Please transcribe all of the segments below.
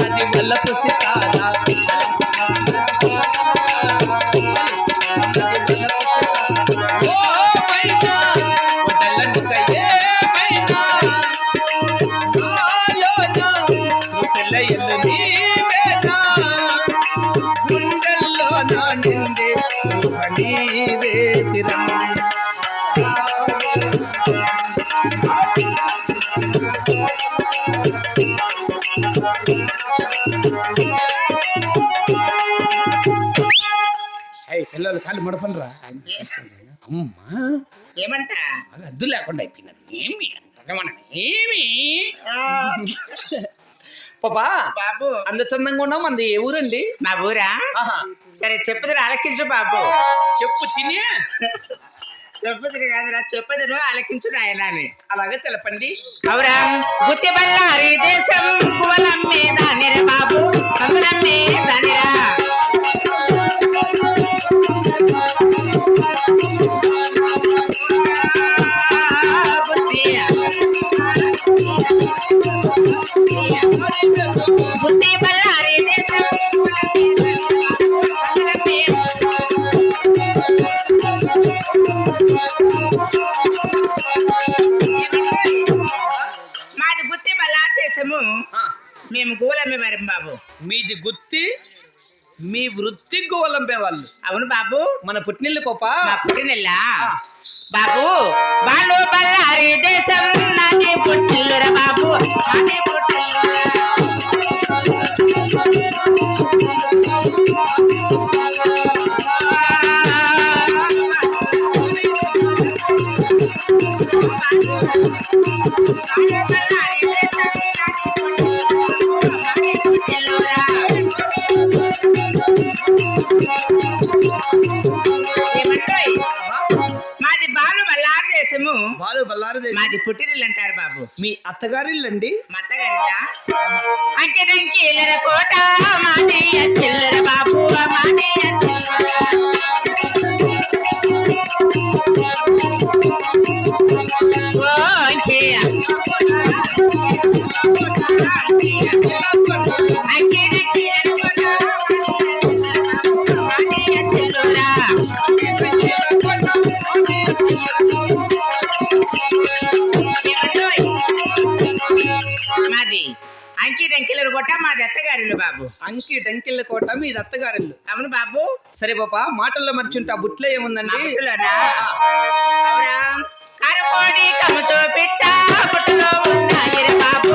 అది వల్లపు సితారా ఓ పిల్లలు కాళ్ళు ముడపనరా అమ్మా. ఏమంట? అది అద్దు లేకుండా అయిపోయినది. ఏమి? అంతగా మనం ఏమి పాపా బాబు. అంత చందంగా ఉన్నాం అంది ఏ ఊరండి? మా ఊరా? సరే చెప్పుదురు ఆలకించు బాబు. చెప్పు తిని. చెప్పుదురు కాదురా చెప్పుదురు ఆలకించు నాయన అని అలాగే తెలపండి. అవురా గుత్తి బల్లారి దేశం పువ్వులమ్మే దానిరా బాబు కమ్ములమ్మే దానిరా మాది గుత్తి ఆ, మేము గోలమ్మే మరి బాబు మీది గుత్తి మీ వృత్తి గోలంపే వాళ్ళు. అవును బాబు. మన పుట్టినిల్లు పాప. మా పుట్టినెల్ల? బాబు బాలు బల్లారి దేశం పుట్టిల్లురా బాబు మాది పుట్టినిల్లు అంటారు బాబు. మీ అత్తగారిల్లండి? మా అత్తగారిలా అంకెడంకి ఇల్లర కోట మాటయ్య చిల్లర బాబు మాటయ్య మాది అంకి టెంకిలరు కొట్ట మాది అత్తగారిలు బాబు. అంకి టంకిళ్ళ కోట మీ అత్తగారిల్లు. అవును బాబు. సరే పాప మాటల్లో మర్చుంటే బుట్లో ఏముందండి? పుట్టులోనా అవునా? కరకోడి కముతో పిట్ట పుట్టులో బాబు.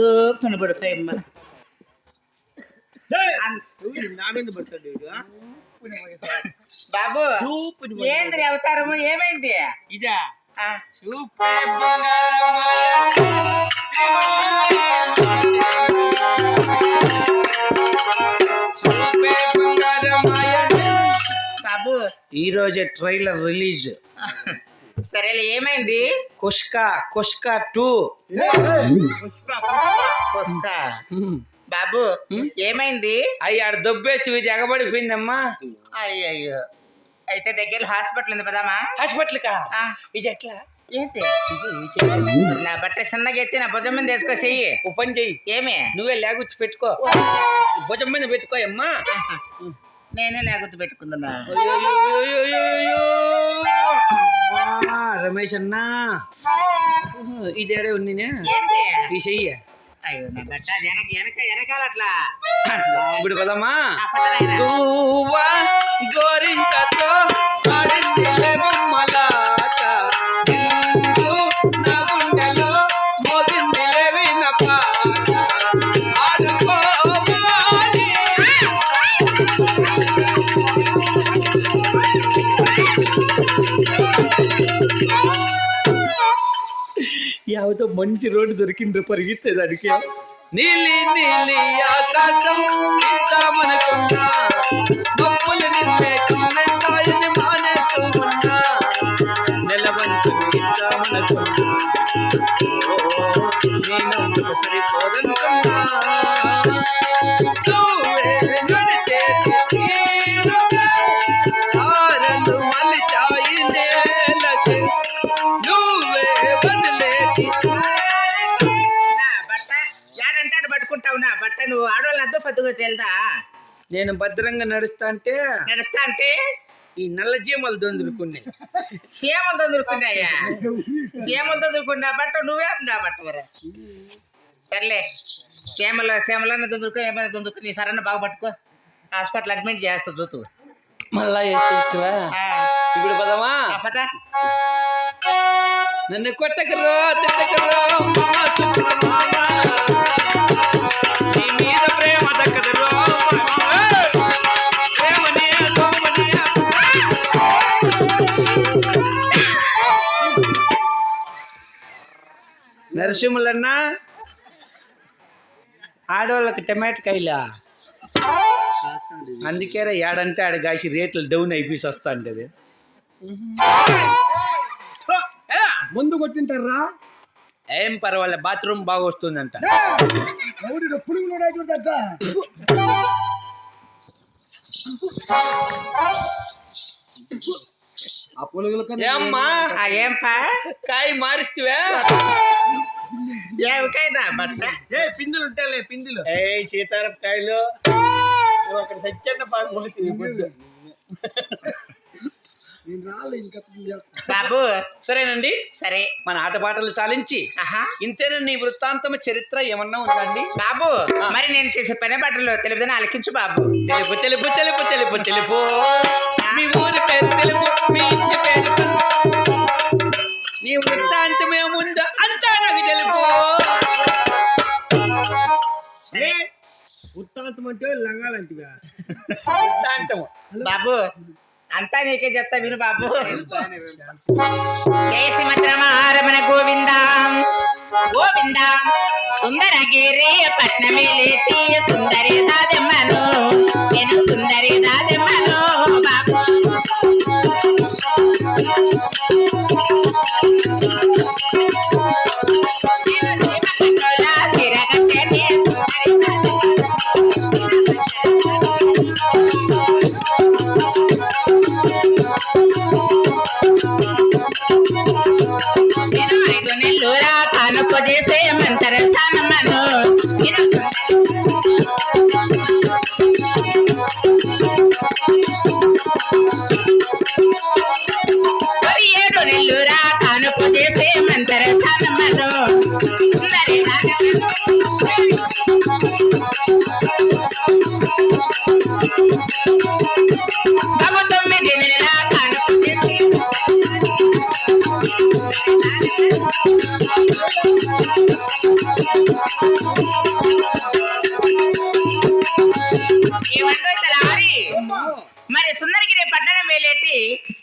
నా బట్ట దూపని పడిపోయమ్మ నా మీద పడుతుంది వీడు, ఆ? బాబు. ఏంద్రి అవతారము? ఏమైంది? ఇదా. బాబు. ఈ రోజే ట్రైలర్ రిలీజ్. సరేలే ఏమైంది? కుష్కా కుష్కా టూ. పుస్కా బాబు ఏమైంది? అయ్యి ఆడ దొబ్బేసి ఇది ఎగబడిపోయిందమ్మా. అయ్యయ్యో. అయితే దగ్గర హాస్పిటల్ ఉంది పదామా హాస్పిటల్ కా ఆ, ఇది ఎట్లా. నా బట్ట సన్నగా ఎత్తి నా భుజం మీద వేసుకో చెయ్యి. పని చెయ్యి. ఏమే? నువ్వే లేగుచ్చి పెట్టుకో. భుజం మీద పెట్టుకో అమ్మా నేనే లేకొద్దు పెట్టుకుందా రమేష్ అన్నా. ఇది ఏడే ఉంది ఈ చెయ్యి. ఇప్పుడు. గువ్వా గోరింకతో ఏదో మంచి రోడ్డు దొరికిండ్రు పరిగెత్తే దానికి నీలి నీలి ఆకాశం ఇంత మనకున్నా. గొప్పలు నిన్నే కమ్మేస్తాయని మానేస్తూ ఉన్నా నెలవంతుని ఇద్దామనుకున్నా నేను సరిపోదనుకున్నా. పద్దుగా తేలుదా నేను భద్రంగా నడుస్తా అంటే నడుస్తా అంటే? ఈ నల్ల జీమలు దొందులుకున్నాయి. సీమలు దొరుకున్నాయ్యా సీమలు దొరుకున్నా బట్ట నువ్వే నా బట్ట మరి. సర్లే సీమలు సీమలన్న దొందుకు ఏమైనా దొందుకు నీ సరన్న బాగా పట్టుకో. హాస్పిటల్ అడ్మిట్ చేస్తా చూతు. మళ్ళా ఇప్పుడు పదమా? ఆ పద. నన్ను కొట్టకరో తిట్టకరో నరసింహులన్న ఆడవాళ్ళకి టమాటో కాయలా? అందుకేరా ఏడంటే ఆడ కాసి రేట్లు డౌన్ అయిపోయి వస్తా అంటే ముందు కొట్టింటారా? ఏం పర్వాలే బాత్రూమ్ బాగా వస్తుందంట. ఆ ఏమ్మా? ఏం కాయ మారిస్తువే? ఏమికైనా బట్ట ఏ పిందులు ఉంటాయిలే పిందులు. ఏ సీతారాం కాయలు. నువ్వు అక్కడ సత్యన్న చేస్తా. బాబు. సరేనండి. సరే. మన ఆటపాటలు చాలించి ఆహా. ఇంతేనా నీ వృత్తాంతమ చరిత్ర ఏమన్నా ఉందండి? బాబు మరి నేను చేసే పని బట్టలు తెలుపుదని అలకించు బాబు. తెలుపు తెలుపు తెలుపు తెలుపు. తెలుపు మీ ఊరి పేరు అంటే లంగాలంటివా? బాబు అంతా నీకే చెప్తా విను బాబు. జయ శ్రీమద్రమారమణ గోవిందాం. గోవిందాం. సుందరగిరి పట్నమేలేటి సుందరి దాదెమ్మను. నేను సుందరి దాదెమ్మను.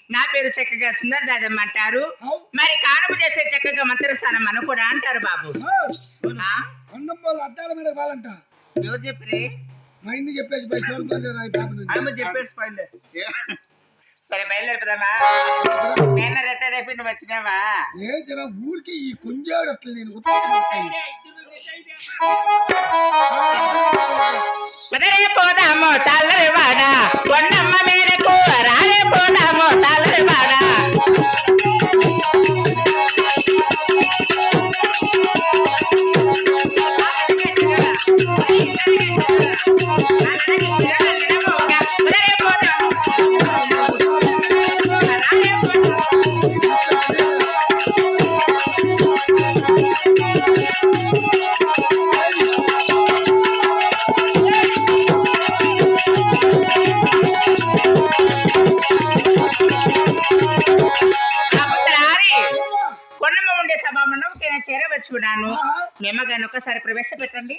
నా పేరు చక్కగా సుందర దాదమ్మ అంటారు. మరి కానుపు చేసే చక్కగా మంత్రస్థానం అని కూడా అంటారు బాబు. అద్దాల మీద వాళ్ళంట ఎవరు చెప్పరే? మా ఇంటి చెప్పేసి. చెప్పేసి సరే బయలుదేరిపోదామా? నేను రిటైర్ అయిపోయి నువ్వు వచ్చినావా? జర ఊరికి ఈ కుంజాడు అసలు నేను. కుదరే పోదాము తాళ్ళరి వాడ కొండమ్మ మేరకు రాలే పోదాము తాళ్ళరి వాడ మండపం చేరవచ్చుకున్నాను మేమగాని ఒకసారి ప్రవేశపెట్టండి.